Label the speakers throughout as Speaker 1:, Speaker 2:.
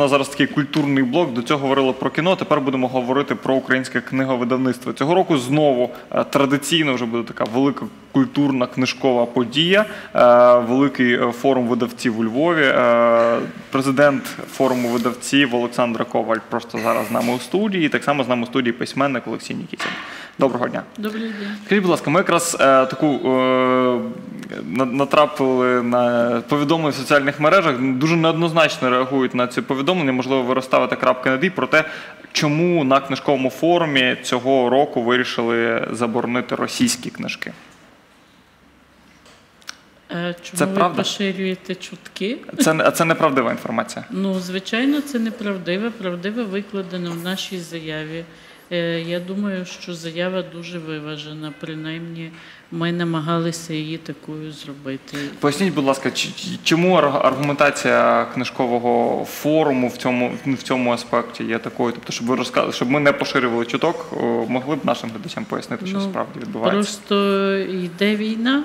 Speaker 1: У нас зараз такий культурний блок. До цього говорили про кіно. Тепер будемо говорити про українське книговидавництво. Цього року знову е, традиційно вже буде така велика культурна книжкова подія. е, Великий е, форум видавців у Львові. Президент форуму видавців Олександра Коваль просто зараз з нами у студії. Так само з нами у студії письменник Олексій Нікітін. Доброго дня.
Speaker 2: Добрий день.
Speaker 1: Скажіть, будь ласка, ми якраз е, таку е, натрапили на повідомлення в соціальних мережах. Дуже неоднозначно реагують на ці повідомлення. Можливо, ви розставите крапки над «і» про те, чому на книжковому форумі цього року вирішили заборонити російські книжки.
Speaker 2: Чому
Speaker 1: Це
Speaker 2: ви
Speaker 1: правда?
Speaker 2: поширюєте чутки?
Speaker 1: Це, не- це неправдива інформація.
Speaker 2: Ну, звичайно, це неправдиве. Правдиве викладено в нашій заяві. Е, Я думаю, що заява дуже виважена. Принаймні, ми намагалися її такою зробити.
Speaker 1: Поясніть, будь ласка, чому арг- аргументація книжкового форуму в цьому в цьому аспекті є такою? Тобто, щоб ви розказали, щоб ми не поширювали чуток, могли б нашим глядачам пояснити, що
Speaker 2: Ну,
Speaker 1: справді відбувається.
Speaker 2: Просто йде війна,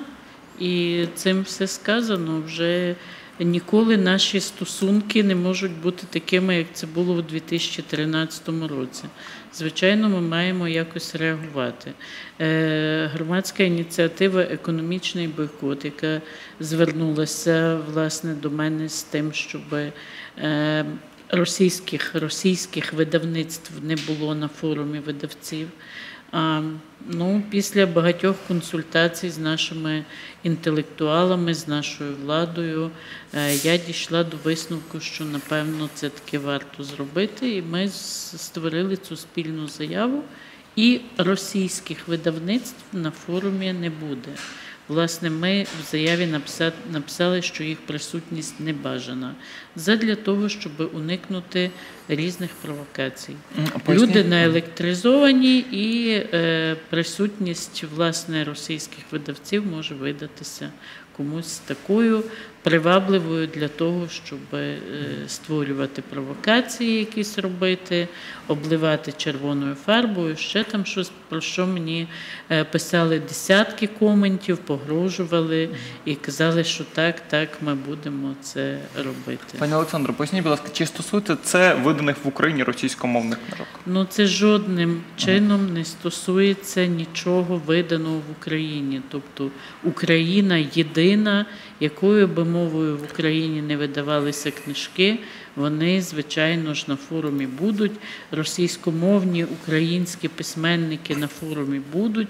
Speaker 2: і цим все сказано. Вже ніколи наші стосунки не можуть бути такими, як це було у 2013 році. Звичайно, ми маємо якось реагувати. Е, Громадська ініціатива Економічний бойкот, яка звернулася власне до мене з тим, щоб е, російських, російських видавництв не було на форумі видавців. Ну, після багатьох консультацій з нашими інтелектуалами, з нашою владою, е, я дійшла до висновку, що напевно це таки варто зробити. І ми створили цю спільну заяву. І російських видавництв на форумі не буде. Власне, ми в заяві написа- написали, що їх присутність не бажана, задля того, щоб уникнути різних провокацій.
Speaker 1: М, поясніть.
Speaker 2: Люди наелектризовані, і е, присутність власне російських видавців може видатися комусь такою привабливою для того, щоб е, створювати провокації, якісь робити, обливати червоною фарбою, ще там щось, про що мені е, писали десятки коментів, погрожували і казали, що так, так, ми будемо це робити.
Speaker 1: Пані Олександро, поясніть, будь ласка, чи стосується це виданих в Україні російськомовних книжок?
Speaker 2: Ну, це жодним чином не стосується нічого виданого в Україні. Тобто Україна єдина, якою би мовою в Україні не видавалися книжки, вони, звичайно ж, на форумі будуть. Російськомовні українські письменники на форумі будуть.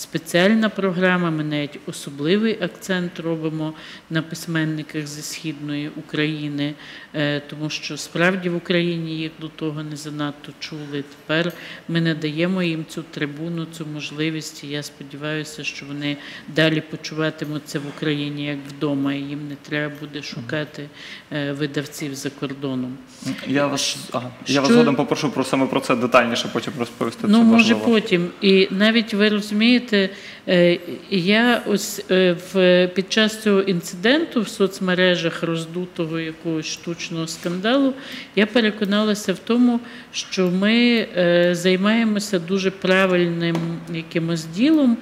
Speaker 2: Спеціальна програма, ми навіть особливий акцент робимо на письменниках зі східної України, е, тому що справді в Україні їх до того не занадто чули. Тепер ми надаємо їм цю трибуну, цю можливість. І я сподіваюся, що вони далі почуватимуться в Україні як вдома, і їм не треба буде шукати е, видавців за кордоном.
Speaker 1: Я вас, ага, я вас
Speaker 2: Що-
Speaker 1: згодом попрошу про саме про це детальніше потім розповісти.
Speaker 2: Ну,
Speaker 1: це
Speaker 2: може,
Speaker 1: важливо.
Speaker 2: потім. І навіть ви розумієте, е, я ось е, в під час цього інциденту в соцмережах роздутого якогось штучного скандалу, я переконалася в тому, що ми е, займаємося дуже правильним якимось ділом,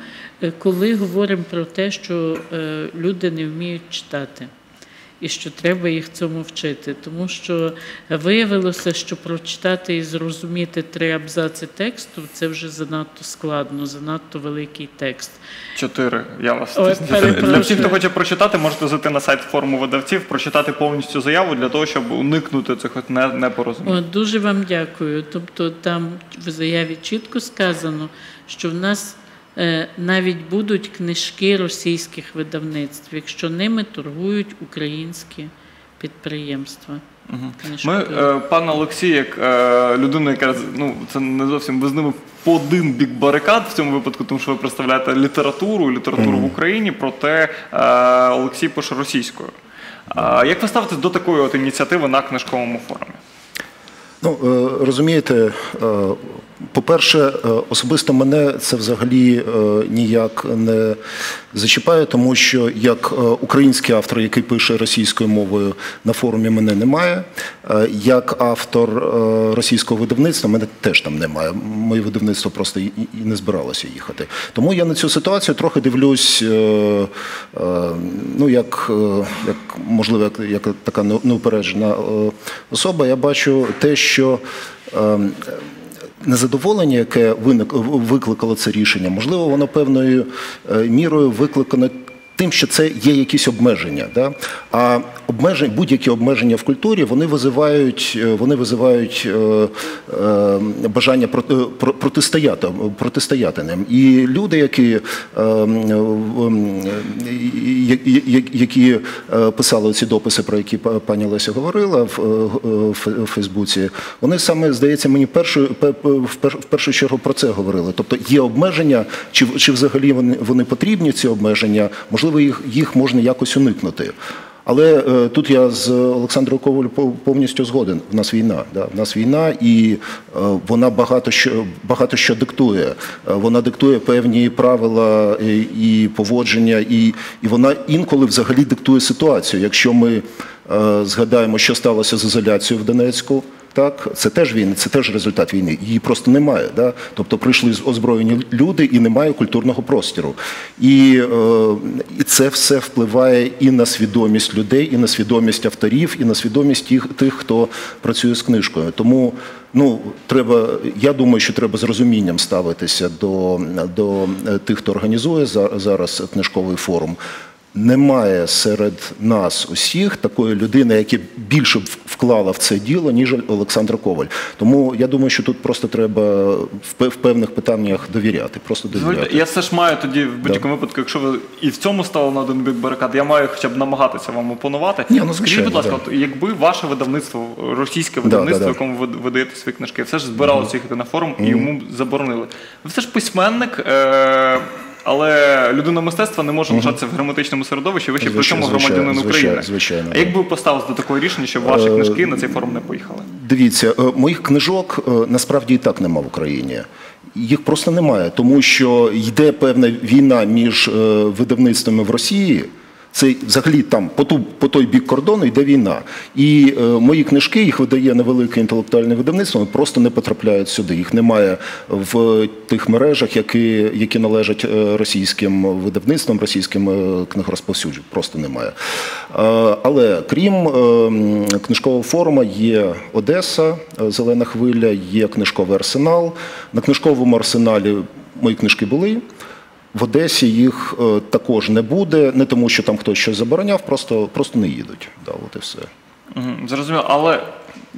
Speaker 2: коли говоримо про те, що люди не вміють читати. І що треба їх цьому вчити, тому що виявилося, що прочитати і зрозуміти три абзаци тексту це вже занадто складно, занадто великий текст.
Speaker 1: Чотири. Я вас
Speaker 2: Ой,
Speaker 1: Для всіх, хто хоче прочитати, можете зайти на сайт форуму видавців, прочитати повністю заяву для того, щоб уникнути цих непорозумінь.
Speaker 2: О, дуже вам дякую. Тобто, там в заяві чітко сказано, що в нас навіть будуть книжки російських видавництв, якщо ними торгують українські підприємства.
Speaker 1: Ми,
Speaker 2: Книжкові.
Speaker 1: е, Олексій, як е, людина, яка ну це не зовсім ви з ними по один бік барикад в цьому випадку, тому що ви представляєте літературу, літературу в Україні, проте е, Олексій пише російською. А як ви ставитесь до такої от ініціативи на книжковому форумі?
Speaker 3: Ну, е, розумієте, е, по-перше, е, особисто мене це взагалі ніяк не зачіпає, тому що як український автор, який пише російською мовою на форумі, мене немає. Як автор російського видавництва, мене теж там немає. Моє видавництво просто і не збиралося їхати. Тому я на цю ситуацію трохи дивлюсь, ну як, як можливо, як, така неупереджена особа, я бачу те, що. Е, Незадоволення, яке викликало це рішення, можливо, воно певною е, мірою викликано тим, що це є якісь обмеження. А обмеження, будь-які обмеження в культурі вони визивають, е, вони визивають е, е, бажання проти, про- протистояти, протистояти ним. І люди, які, які писали ці дописи, про які па- пані Леся говорила в, Фейсбуці, вони саме, здається, мені першу, пе- пе- в в першу чергу про це говорили. Тобто є обмеження, чи, чи взагалі вони, вони потрібні, ці обмеження, можливо, їх, їх можна якось уникнути. Але е, тут я з Олександром Коваль пов- повністю згоден. В нас війна. Да? В нас війна, і е, вона багато що багато що диктує. Е, Вона диктує певні правила і, і поводження, і, і вона інколи взагалі диктує ситуацію. Якщо ми е, згадаємо, що сталося з ізоляцією в Донецьку. Так, це теж війна, це теж результат війни. Її просто немає. Да? Тобто прийшли озброєні люди і немає культурного простору. І, е, і це все впливає і на свідомість людей, і на свідомість авторів, і на свідомість тих, тих хто працює з книжкою. Тому ну, треба, я думаю, що треба з розумінням ставитися до, до е, тих, хто організує за- зараз книжковий форум. Немає серед нас усіх такої людини, яка більше б вклала в це діло, ніж Олександр Коваль. Тому я думаю, що тут просто треба в певних питаннях довіряти. Просто довіряти.
Speaker 1: Я все ж маю тоді в будь-якому випадку, якщо ви і в цьому стали на один бік барикад, я маю хоча б намагатися вам опонувати.
Speaker 3: Ні, ну,
Speaker 1: Скажіть, будь ласка,
Speaker 3: да.
Speaker 1: якби ваше видавництво, російське видавництво,
Speaker 3: да,
Speaker 1: якому ви видаєте свої книжки, все ж збиралося їхати на форум і йому заборонили. Ви все ж письменник. Е- але людина мистецтва не може лишатися в герметичному середовищі, ви ще при цьому громадянин України.
Speaker 3: звичайно,
Speaker 1: а як би ви поставились до такого рішення, щоб ваші книжки на цей форум не поїхали?
Speaker 3: Дивіться, е, моїх книжок е, насправді і так нема в Україні. Їх просто немає, тому що йде певна війна між е, видавництвами в Росії. Це взагалі там по, ту, по той бік кордону йде війна. І е, мої книжки їх видає невелике інтелектуальне видавництво, вони просто не потрапляють сюди. Їх немає в тих мережах, які, які належать е, російським видавництвам, російським е, книгорозповсюдженням. Просто немає. Е, але крім е, книжкового форуму є Одеса, е, Зелена хвиля, є книжковий арсенал. На книжковому арсеналі мої книжки були. В Одесі їх е, також не буде, не тому, що там хтось щось забороняв, просто, просто не їдуть. Да, от і все.
Speaker 1: Зрозуміло, але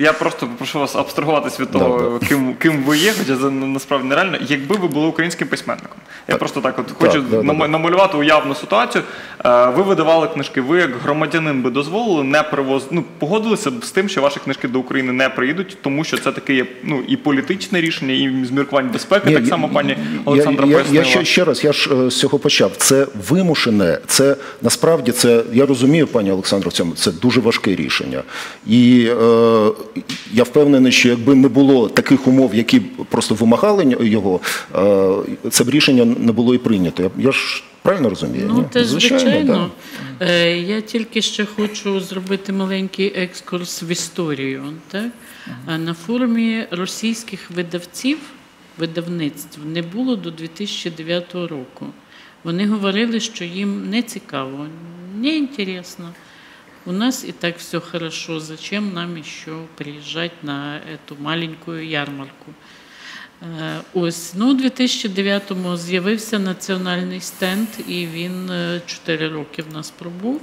Speaker 1: я просто попрошу вас абстрагуватись від того,
Speaker 3: Да,
Speaker 1: ким, ким ви є, хоча це насправді нереально. Якби ви були українським письменником, я просто так от хочу намалювати уявну ситуацію. Е, Ви видавали книжки, ви як громадянин би дозволили не привоз... ну, погодилися б з тим, що ваші книжки до України не приїдуть, тому що це таке є ну і політичне рішення, і з міркувань безпеки.
Speaker 3: Ні,
Speaker 1: так само пані Олександра
Speaker 3: я, я,
Speaker 1: пояснила.
Speaker 3: я ще, ще раз, я ж е, з цього почав. Це вимушене, це насправді це я розумію, пані Олександро, в цьому це дуже важке рішення. І е, я впевнений, що якби не було таких умов, які просто вимагали його, е, це б рішення не було і прийнято. Я, ж правильно розумію?
Speaker 2: Ну,
Speaker 3: ні?
Speaker 2: те звичайно.
Speaker 3: да.
Speaker 2: Е, Я тільки ще хочу зробити маленький екскурс в історію. Так? На форумі російських видавців, видавництв не було до 2009 року. Вони говорили, що їм не цікаво, не інтересно. У нас і так все хорошо. Зачем нам еще приїжджати на эту маленькую ярмарку? Е, Ось ну, у 2009-му з'явився національний стенд, і він 4 роки в нас пробув.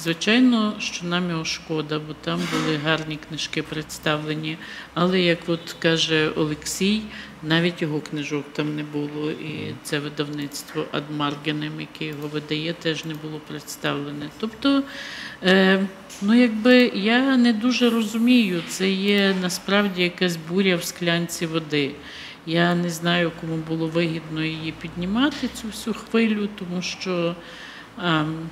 Speaker 2: Звичайно, що нам його шкода, бо там були гарні книжки представлені. Але як от каже Олексій, навіть його книжок там не було, і це видавництво Адмаргенем, яке його видає, теж не було представлене. Тобто, е, ну якби я не дуже розумію, це є насправді якась буря в склянці води. Я не знаю, кому було вигідно її піднімати, цю всю хвилю, тому що ем,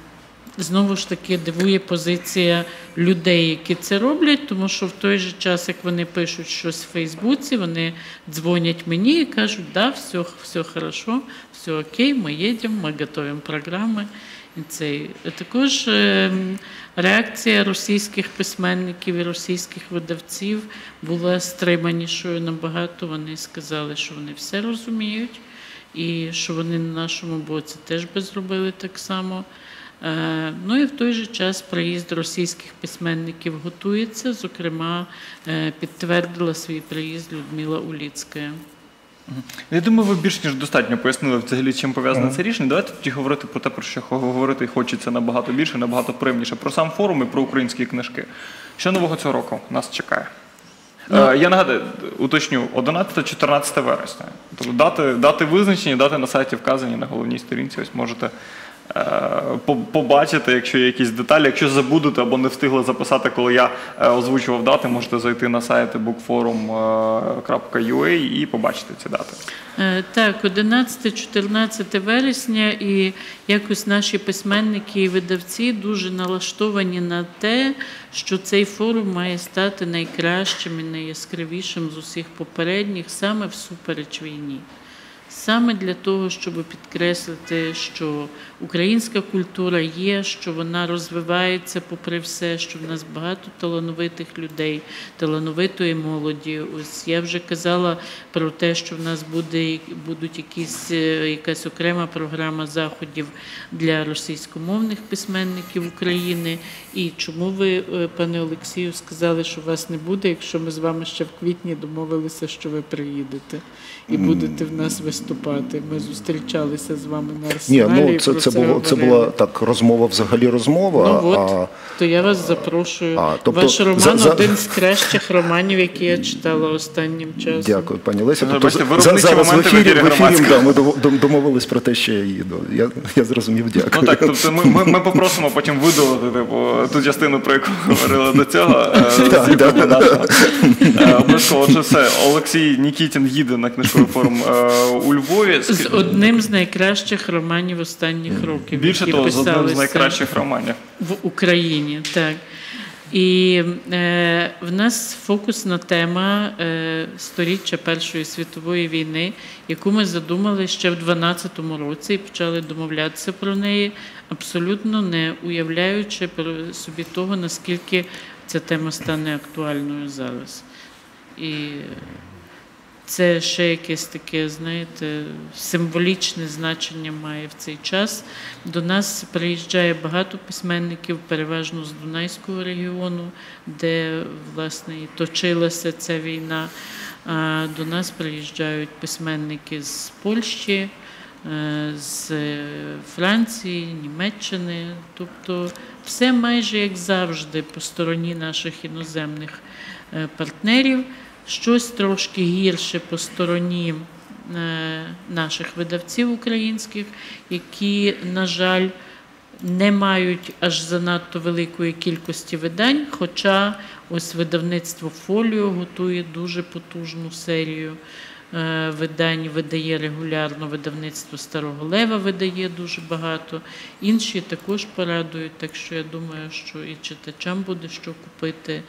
Speaker 2: Знову ж таки дивує позиція людей, які це роблять, тому що в той же час, як вони пишуть щось в Фейсбуці, вони дзвонять мені і кажуть, да, все, все хорошо, все окей, ми їдемо, ми готуємо програми. Цей. Також е, реакція російських письменників і російських видавців була стриманішою набагато. Вони сказали, що вони все розуміють, і що вони на нашому боці теж би зробили так само. Е, Ну і в той же час приїзд російських письменників готується. Зокрема, е, підтвердила свій приїзд Людмила Уліцька.
Speaker 1: Я думаю, ви більш ніж достатньо пояснили взагалі, чим пов'язане це рішення. Давайте тоді говорити про те, про що говорити хочеться набагато більше, набагато приємніше. Про сам форум і про українські книжки. Що нового цього року нас чекає? Е, я нагадаю, уточню, 11-14 вересня. Тобто дати, дати визначені, дати на сайті вказані на головній сторінці. Ось можете е, по- побачити, якщо є якісь деталі. Якщо забудете або не встигли записати, коли я е, озвучував дати, можете зайти на сайт bookforum.ua і побачити ці дати.
Speaker 2: Е, Так, 11-14 вересня, і якось наші письменники і видавці дуже налаштовані на те, що цей форум має стати найкращим і найяскравішим з усіх попередніх саме всупереч війні. Саме для того, щоб підкреслити, що українська культура є, що вона розвивається попри все, що в нас багато талановитих людей, талановитої молоді. Ось я вже казала про те, що в нас буде будуть якісь е, якась окрема програма заходів для російськомовних письменників України. І чому ви, е, пане Олексію, сказали, що вас не буде, якщо ми з вами ще в квітні домовилися, що ви приїдете і будете в нас виступати? Ми зустрічалися з вами на
Speaker 3: Ні, ну це, це було це була так розмова, взагалі розмова.
Speaker 2: Ну от,
Speaker 3: а
Speaker 2: то я вас запрошую.
Speaker 3: А, тобто
Speaker 2: Ваш роман
Speaker 3: за- за-
Speaker 2: один з кращих романів, які я читала останнім часом.
Speaker 3: Дякую, пані Леся.
Speaker 1: Ну,
Speaker 3: Тобто
Speaker 1: бачите,
Speaker 3: за- зараз в
Speaker 1: моменти
Speaker 3: ефірі, в ефірі да, ми домовились про те, що я їду. Я, я зрозумів, дякую.
Speaker 1: Ну так, тобто ми, ми, ми попросимо потім видалити типу, ту частину, про яку говорили до цього. е. Е, Обов'язково, отже, все. Олексій Нікітін їде на книжковий форум е, у Львові.
Speaker 2: З одним з найкращих романів останніх років.
Speaker 1: Більше того, з одним з найкращих романів.
Speaker 2: в Україні. Так. І е, в нас фокусна тема е, сторіччя Першої світової війни, яку ми задумали ще в 2012 році і почали домовлятися про неї, абсолютно не уявляючи про собі того, наскільки ця тема стане актуальною зараз. І це ще якесь таке, знаєте, символічне значення має в цей час. До нас приїжджає багато письменників, переважно з Дунайського регіону, де власне і точилася ця війна. А До нас приїжджають письменники з Польщі, е, з Франції, Німеччини. Тобто все майже як завжди по стороні наших іноземних е, партнерів. Щось трошки гірше по стороні е, наших видавців українських, які, на жаль, не мають аж занадто великої кількості видань. Хоча ось видавництво Фоліо готує дуже потужну серію е, видань, видає регулярно видавництво Старого Лева видає дуже багато. Інші також порадують, так що я думаю, що і читачам буде що купити,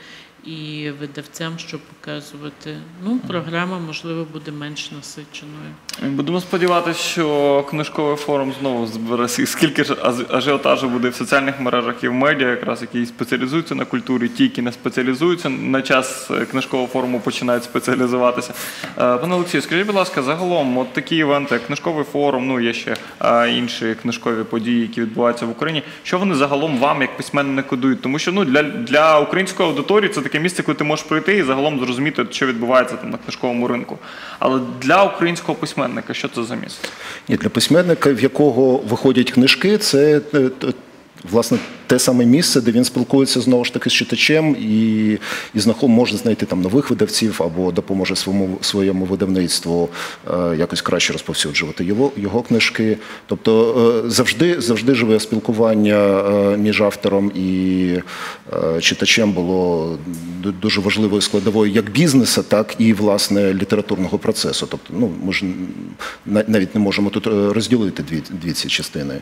Speaker 2: і видавцям що показувати. Ну, програма, можливо, буде менш насиченою.
Speaker 1: Будемо сподіватися, що книжковий форум знову збере скільки ж ажіотажу буде в соціальних мережах і в медіа, якраз які спеціалізуються на культурі, ті, які не спеціалізуються на час е, книжкового форуму починають спеціалізуватися. Е, Пане Олексію, скажіть, будь ласка, загалом, от такі івенти, як книжковий форум, ну є ще е, інші книжкові події, які відбуваються в Україні. Що вони загалом вам, як письменнику, дають? Тому що ну для, для української аудиторії це таке місце, куди ти можеш прийти і загалом зрозуміти, що відбувається там на книжковому ринку. Але для українського письменника, що це за місце?
Speaker 3: Ні, для письменника, в якого виходять книжки, це е, власне те саме місце, де він спілкується знову ж таки з читачем і, і знаход може знайти там нових видавців або допоможе своєму своєму видавництву е, якось краще розповсюджувати його, його книжки. Тобто е, завжди, завжди живе спілкування е, між автором і е, читачем було дуже важливою складовою як бізнесу, так і власне літературного процесу. Тобто, ну ми ж навіть не можемо тут е, розділити дві, дві ці частини.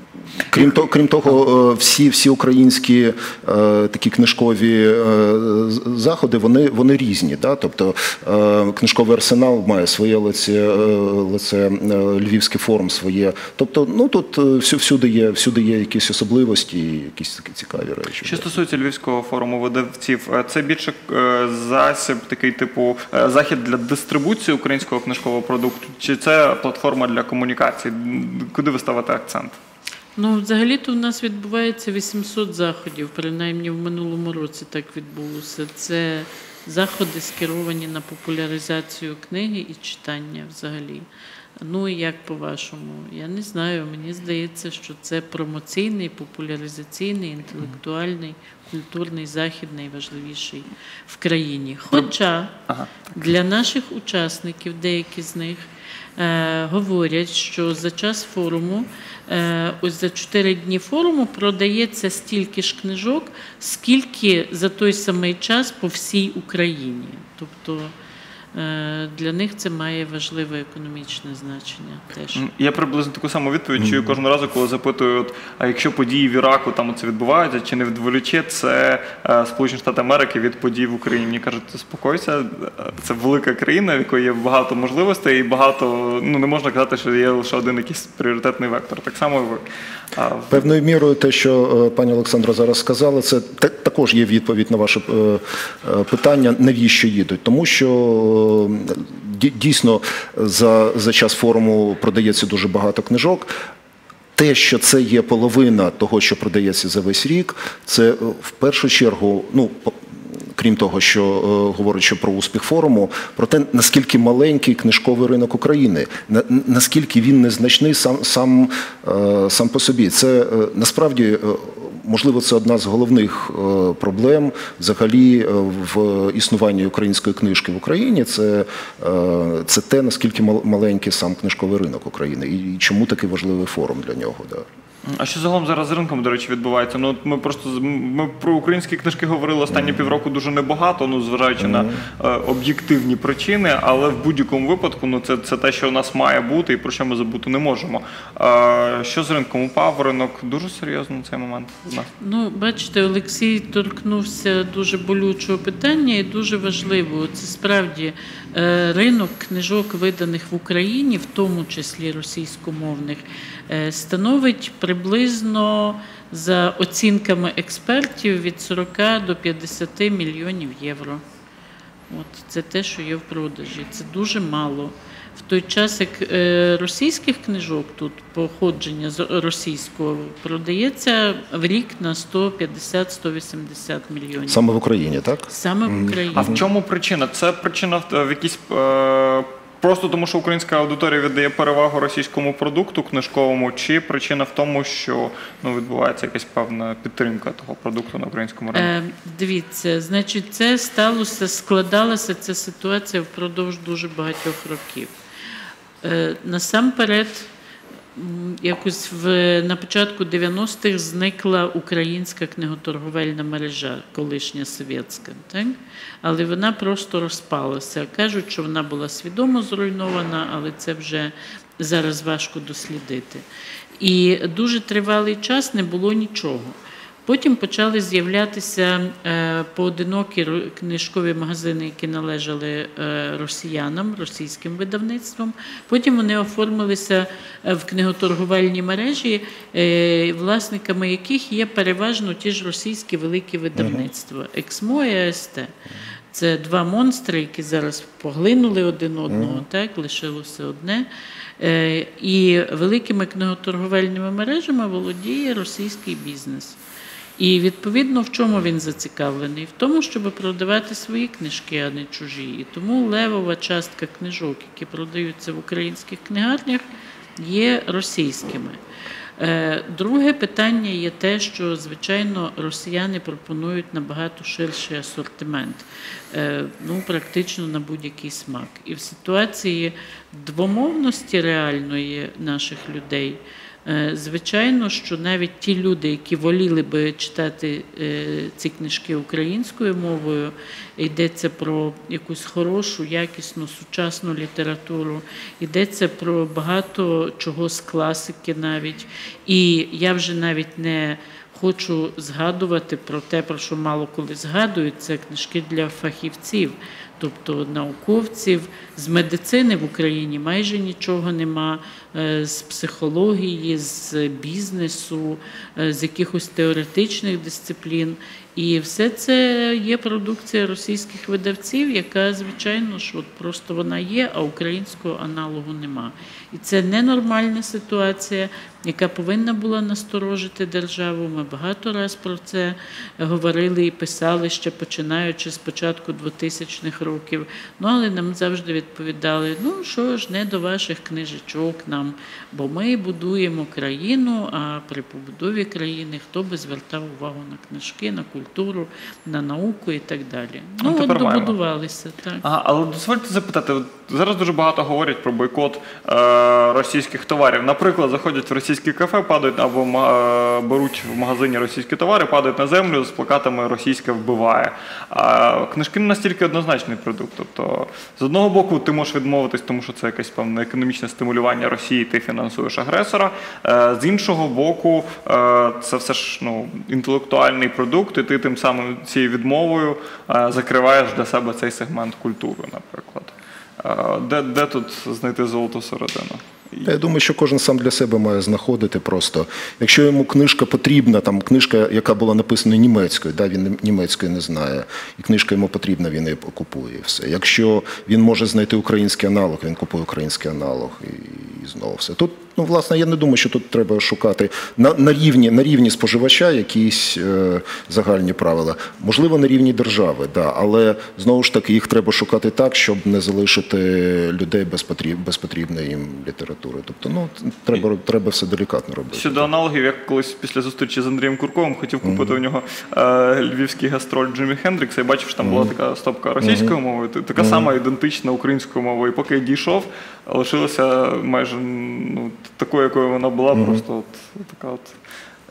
Speaker 3: Крім того, крім того, е, всі, всі українські е, такі книжкові е, заходи, вони, вони різні. Да? Тобто е, книжковий арсенал має своє лице, лице е, Львівський форум своє. Тобто, ну тут всюди є, всюди є якісь особливості, якісь такі цікаві речі.
Speaker 1: Що стосується Львівського форуму видавців, це більше засіб, такий типу захід для дистрибуції українського книжкового продукту, чи це платформа для комунікації? Куди ви ставите акцент?
Speaker 2: Ну, взагалі-то в нас відбувається 800 заходів, принаймні в минулому році так відбулося. Це заходи скеровані на популяризацію книги і читання взагалі. Ну і як по-вашому? Я не знаю. Мені здається, що це промоційний, популяризаційний, інтелектуальний, культурний захід найважливіший в країні. Хоча для наших учасників, деякі з них говорять, що за час форуму, е, ось за 4 дні форуму продається стільки ж книжок, скільки за той самий час по всій Україні. Тобто е, для них це має важливе економічне значення теж.
Speaker 1: Я приблизно таку саму відповідь чую кожного разу, коли запитую, от, а якщо події в Іраку там це відбуваються, чи не відволіче це е, Сполучені Штати Америки від подій в Україні? Мені кажуть, заспокойся, е, це велика країна, в якої є багато можливостей і багато. Ну не можна казати, що є лише один якийсь пріоритетний вектор. Так само ви.
Speaker 3: Певною мірою, те, що е, пані Олександра зараз сказала, це та- також є відповідь на ваше е, е, питання, навіщо їдуть. Тому що е, дійсно за, за час форуму продається дуже багато книжок. Те, що це є половина того, що продається за весь рік, це е, в першу чергу, ну крім того, що е, говорить що про успіх форуму, про те, наскільки маленький книжковий ринок України, на, наскільки він незначний сам сам, е, сам по собі. Це е, насправді. е, Можливо, це одна з головних е, проблем взагалі е, в існуванні української книжки в Україні. Це, е, це те, наскільки маленький сам книжковий ринок України, і чому такий важливий форум для нього. Да.
Speaker 1: А що загалом зараз з ринком, до речі, відбувається? Ну, от ми просто з- ми про українські книжки говорили останні півроку дуже небагато, ну зважаючи на е, об'єктивні причини, але в будь-якому випадку, ну це, це те, що у нас має бути, і про що ми забути не можемо. Е, що з ринком упав? Ринок дуже серйозно на цей момент нас.
Speaker 2: Ну, бачите, Олексій торкнувся дуже болючого питання і дуже важливого. Це справді е, ринок книжок, виданих в Україні, в тому числі російськомовних, становить приблизно за оцінками експертів від 40 до 50 мільйонів євро. От це те, що є в продажі. Це дуже мало. В той час, як е, російських книжок тут походження з російського продається в рік на 150-180 мільйонів.
Speaker 3: Саме в Україні, так?
Speaker 2: Саме в Україні.
Speaker 1: А в чому причина? Це причина в, в якійсь. Просто тому, що українська аудиторія віддає перевагу російському продукту книжковому, чи причина в тому, що ну відбувається якась певна підтримка того продукту на українському ринку?
Speaker 2: Е, дивіться, значить, це сталося, складалася ця ситуація впродовж дуже багатьох років. Е, насамперед, якось в, на початку 90-х зникла українська книготорговельна мережа, колишня совєтська, так? але вона просто розпалася. Кажуть, що вона була свідомо зруйнована, але це вже зараз важко дослідити. І дуже тривалий час не було нічого. Потім почали з'являтися е, поодинокі книжкові магазини, які належали е, росіянам, російським видавництвам. Потім вони оформилися е, в книготорговельні мережі, власниками яких є переважно ті ж російські великі видавництва Ексмо і АСТ. Це два монстри, які зараз поглинули один одного, так лишилося одне. І великими книготорговельними мережами володіє російський бізнес. І відповідно в чому він зацікавлений? В тому, щоб продавати свої книжки, а не чужі. І тому левова частка книжок, які продаються в українських книгарнях, є російськими. Е, Друге питання є те, що звичайно росіяни пропонують набагато ширший асортимент, е, ну практично на будь-який смак. І в ситуації двомовності реальної наших людей. Е, Звичайно, що навіть ті люди, які воліли би читати е, ці книжки українською мовою, йдеться про якусь хорошу, якісну, сучасну літературу, йдеться про багато чого з класики навіть. І я вже навіть не хочу згадувати про те, про що мало коли згадують, це книжки для фахівців, тобто науковців. З медицини в Україні майже нічого нема, е, з психології, з бізнесу, е, з якихось теоретичних дисциплін. І все це є продукція російських видавців, яка, звичайно ж, от просто вона є, а українського аналогу нема. І це ненормальна ситуація, яка повинна була насторожити державу. Ми багато раз про це говорили і писали ще починаючи з початку 2000-х років. Ну але нам завжди відповідали: ну що ж, не до ваших книжечок нам, бо ми будуємо країну. А при побудові країни хто би звертав увагу на книжки, на культуру, на науку і так далі.
Speaker 1: Ну,
Speaker 2: Ну, от
Speaker 1: маємо.
Speaker 2: добудувалися так.
Speaker 1: Ага, але дозвольте запитати, зараз дуже багато говорять про бойкот е, російських товарів. Наприклад, заходять в російське кафе, падають або е, беруть в магазині російські товари, падають на землю з плакатами Російське вбиває. А книжки не настільки однозначний продукт. Тобто, з одного боку, ти можеш відмовитись, тому що це якесь певне економічне стимулювання Росії, ти фінансуєш агресора. Е, з іншого боку, е, це все ж ну, інтелектуальний продукт, і ти тим самим цією відмовою е, закриваєш для себе цей сегмент культури, наприклад. Де, де тут знайти золоту середину?
Speaker 3: Я думаю, що кожен сам для себе має знаходити просто. Якщо йому книжка потрібна, там книжка, яка була написана німецькою, да, він німецької не знає, і книжка йому потрібна, він її купує. Все. Якщо він може знайти український аналог, він купує український аналог і, і знову все. Тут, ну, власне, я не думаю, що тут треба шукати на, на, рівні, на рівні споживача якісь е, загальні правила. Можливо, на рівні держави, да, але знову ж таки їх треба шукати так, щоб не залишити людей без, потріб, без потрібної їм літератури. Тобто, ну, треба, треба все делікатно робити.
Speaker 1: Щодо аналогів, я колись після зустрічі з Андрієм Курковим хотів купити у нього е, львівський гастроль Джиммі Хендрікса і бачив, що там була така стопка російською мовою, т- така сама ідентична українською мовою. І поки я дійшов, лишилася майже ну, такою, якою вона була, просто от така от.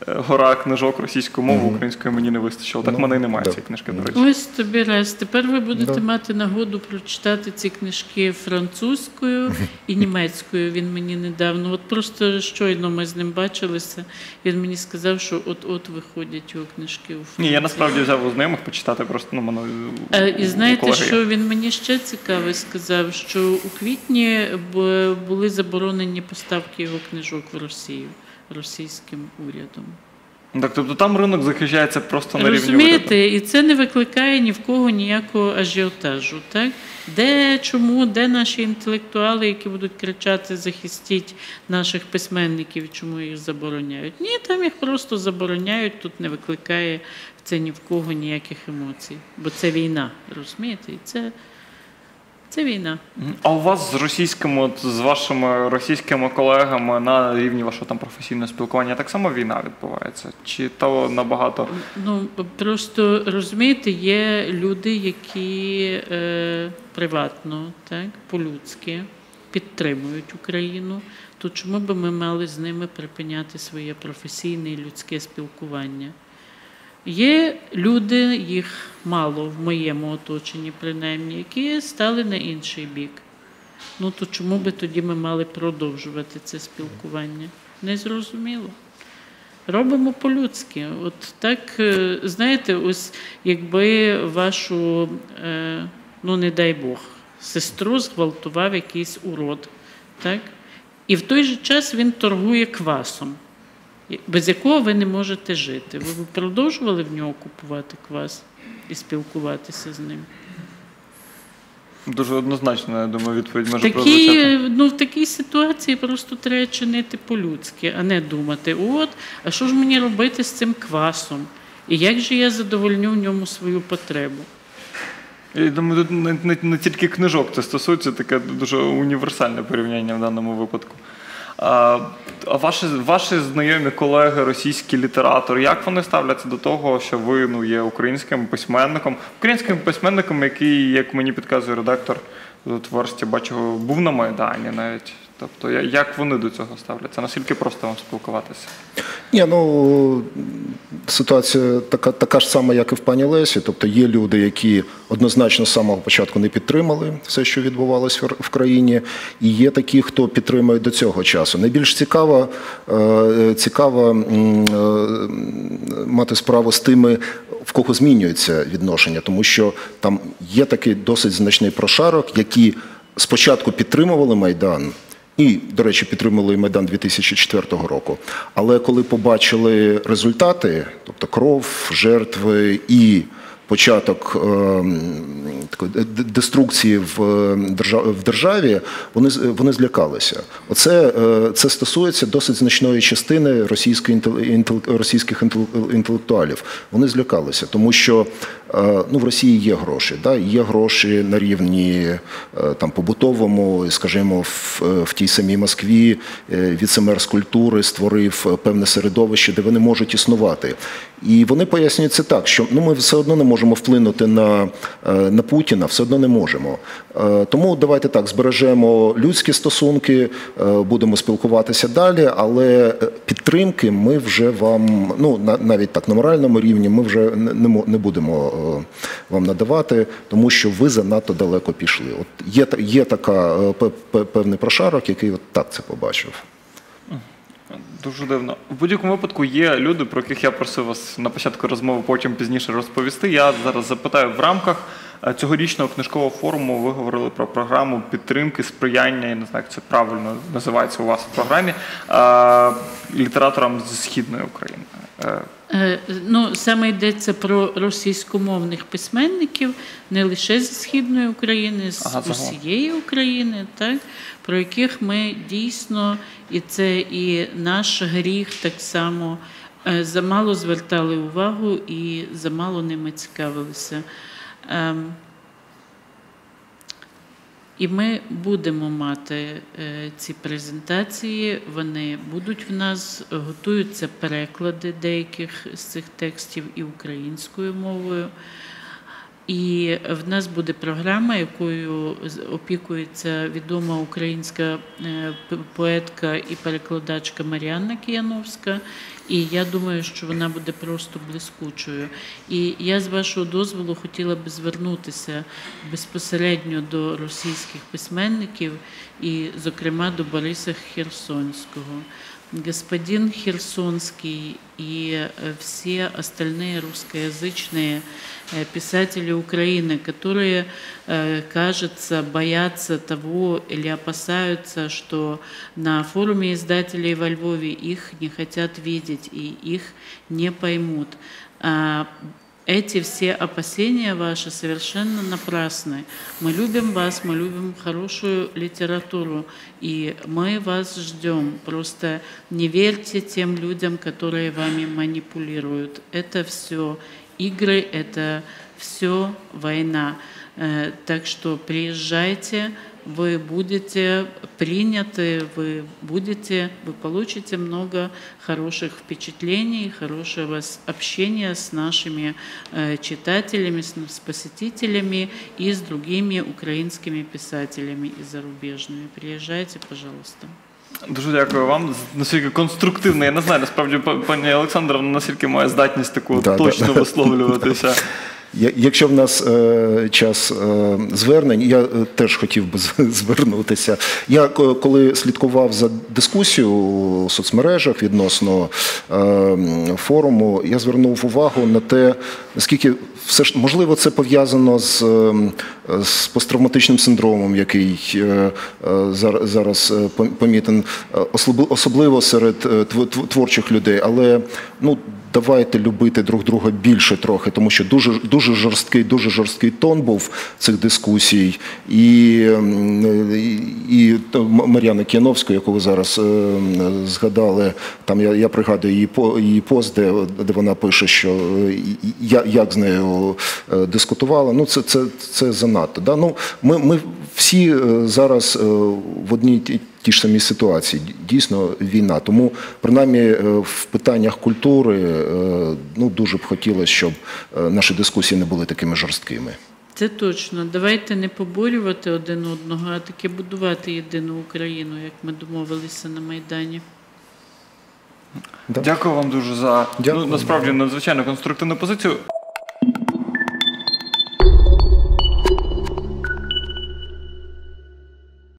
Speaker 1: Е, Гора книжок російською мовою, українською мені не вистачило. Так в мене немає
Speaker 3: да.
Speaker 1: цієї книжки, до речі.
Speaker 2: Ось тобі раз. Тепер ви будете
Speaker 3: Да.
Speaker 2: мати нагоду прочитати ці книжки французькою і німецькою. Він мені недавно. От просто щойно ми з ним бачилися. Він мені сказав, що от-от виходять його книжки у
Speaker 1: Ні, я насправді взяв у знайомих почитати просто ну, мене.
Speaker 2: Е, І знаєте, що він мені ще цікаве сказав, що у квітні були заборонені поставки його книжок в Росію російським урядом.
Speaker 1: Так, тобто там ринок захищається просто на рівні.
Speaker 2: Розумієте, і це не викликає ні в кого ніякого ажіотажу. Так? Де чому, де наші інтелектуали, які будуть кричати захистіть наших письменників, чому їх забороняють? Ні, там їх просто забороняють, тут не викликає це ні в кого ніяких емоцій. Бо це війна, розумієте? І це, це війна.
Speaker 1: А у вас з російськими, от, з вашими російськими колегами на рівні вашого там професійного спілкування так само війна відбувається? Чи то набагато
Speaker 2: Ну просто розумієте, є люди, які е, приватно, так, по-людськи підтримують Україну. То чому би ми мали з ними припиняти своє професійне і людське спілкування? Є люди, їх мало в моєму оточенні, принаймні, які стали на інший бік. Ну то чому би тоді ми мали продовжувати це спілкування? Незрозуміло. Робимо по-людськи. От так, е, знаєте, ось якби вашу, е, ну не дай Бог, сестру зґвалтував якийсь урод, так? І в той же час він торгує квасом, без якого ви не можете жити. Ви б продовжували в нього купувати квас і спілкуватися з ним?
Speaker 1: дуже однозначно, я думаю, відповідь може прозвучати.
Speaker 2: ну, в такій ситуації просто треба чинити по-людськи, а не думати, от, а що ж мені робити з цим квасом? І як же я задовольню в ньому свою потребу?
Speaker 1: Я думаю, тут не, не, не тільки книжок це стосується, таке дуже універсальне порівняння в даному випадку. А ваші, ваші знайомі колеги, російські літератори, як вони ставляться до того, що ви ну, є українським письменником, українським письменником, який, як мені підказує редактор творчості, бачу, був на Майдані навіть. Тобто, як вони до цього ставляться? Наскільки просто вам спілкуватися?
Speaker 3: Ні, ну ситуація така, така ж сама, як і в пані Лесі. Тобто є люди, які однозначно з самого початку не підтримали все, що відбувалося в- країні, і є такі, хто підтримує до цього часу. Найбільш цікаво, е, цікаво е, мати справу з тими, в кого змінюється відношення, тому що там є такий досить значний прошарок, які спочатку підтримували Майдан. І, до речі, підтримали Майдан 2004 року. Але коли побачили результати, тобто кров, жертви і початок е, такої деструкції в, в державі, вони, вони злякалися. Оце е, це стосується досить значної частини російської російських інтел- інтелектуалів. Вони злякалися, тому що е, ну, в Росії є гроші. Да? Є гроші на рівні там, побутовому, скажімо, в, в тій самій Москві віцемер з культури створив певне середовище, де вони можуть існувати. І вони пояснюють це так, що ну, ми все одно не можемо вплинути на, е, на Путіна, все одно не можемо. Е, Тому давайте так збережемо людські стосунки, е, будемо спілкуватися далі, але підтримки ми вже вам, ну на- навіть так на моральному рівні, ми вже не, не мо- не будемо вам надавати, тому що ви занадто далеко пішли. От є, є така пе- пе- певний прошарок, який от так це побачив.
Speaker 1: Дуже дивно. В будь-якому випадку є люди, про яких я просив вас на початку розмови, потім пізніше розповісти. Я зараз запитаю в рамках е, цьогорічного книжкового форуму. Ви говорили про програму підтримки, сприяння. Я не знаю, як це правильно називається у вас в програмі е, літераторам зі східної України. Е,
Speaker 2: Ну, саме йдеться про російськомовних письменників не лише зі східної України, з
Speaker 1: Ага,
Speaker 2: усієї України, так про яких ми дійсно, і це і наш гріх так само е, замало звертали увагу і замало ними цікавилися. І ми будемо мати е, ці презентації. Вони будуть в нас, готуються переклади деяких з цих текстів і українською мовою. І в нас буде програма, якою опікується відома українська е, поетка і перекладачка Маріанна Кияновська. І я думаю, що вона буде просто блискучою. І я з вашого дозволу хотіла би звернутися безпосередньо до російських письменників і, зокрема, до Бориса Херсонського. Господин Херсонский и э, все остальные русскоязычные э, писатели Украины, которые, э, кажется, боятся того или опасаются, что на форуме издателей во Львове их не хотят видеть и их не поймут. Эти все опасения ваши совершенно напрасны. Мы любим вас, мы любим хорошую литературу, и мы вас ждем. Просто не верьте тем людям, которые вами манипулируют. Это все игры, это все война. Э, Так что приезжайте, вы будете приняты, вы будете, вы получите много хороших впечатлений, хорошего с- общения с нашими э, читателями, с, с посетителями и с другими украинскими писателями и зарубежными. Приезжайте, пожалуйста.
Speaker 1: Дуже дякую вам. Наскільки конструктивно. Я не знаю, насправді па- пані Олександровна наскільки має здатність таку
Speaker 3: Да, да.
Speaker 1: точно висловлюватися.
Speaker 3: Якщо в нас е, час е, звернень, я е, теж хотів би звернутися. Я коли слідкував за дискусією у соцмережах відносно е, форуму, я звернув увагу на те, наскільки все ж можливо це пов'язано з, ем, з посттравматичним синдромом, який е, е, зараз е, помітен, е, особливо серед е, тв- тв- творчих людей. Але ну давайте любити друг друга більше трохи, тому що дуже дуже жорсткий, дуже жорсткий тон був цих дискусій. І, і, і Мар'яна Кіновська, яку ви зараз ем, згадали, там я, я пригадую її по її пост, де, де вона пише, що е, я як з нею е, дискутувала. Ну це це, це занадто. Да? Ну, ми, ми всі е, зараз е, в одній ті- ж самі ситуації. Дійсно, війна. Тому, принаймні, е, в питаннях культури е, ну, дуже б хотілося, щоб е, наші дискусії не були такими жорсткими.
Speaker 2: Це точно. Давайте не поборювати один одного, а таки будувати єдину Україну, як ми домовилися на Майдані.
Speaker 3: Да.
Speaker 1: Дякую вам дуже за
Speaker 3: Дякую.
Speaker 1: ну, насправді надзвичайно конструктивну позицію.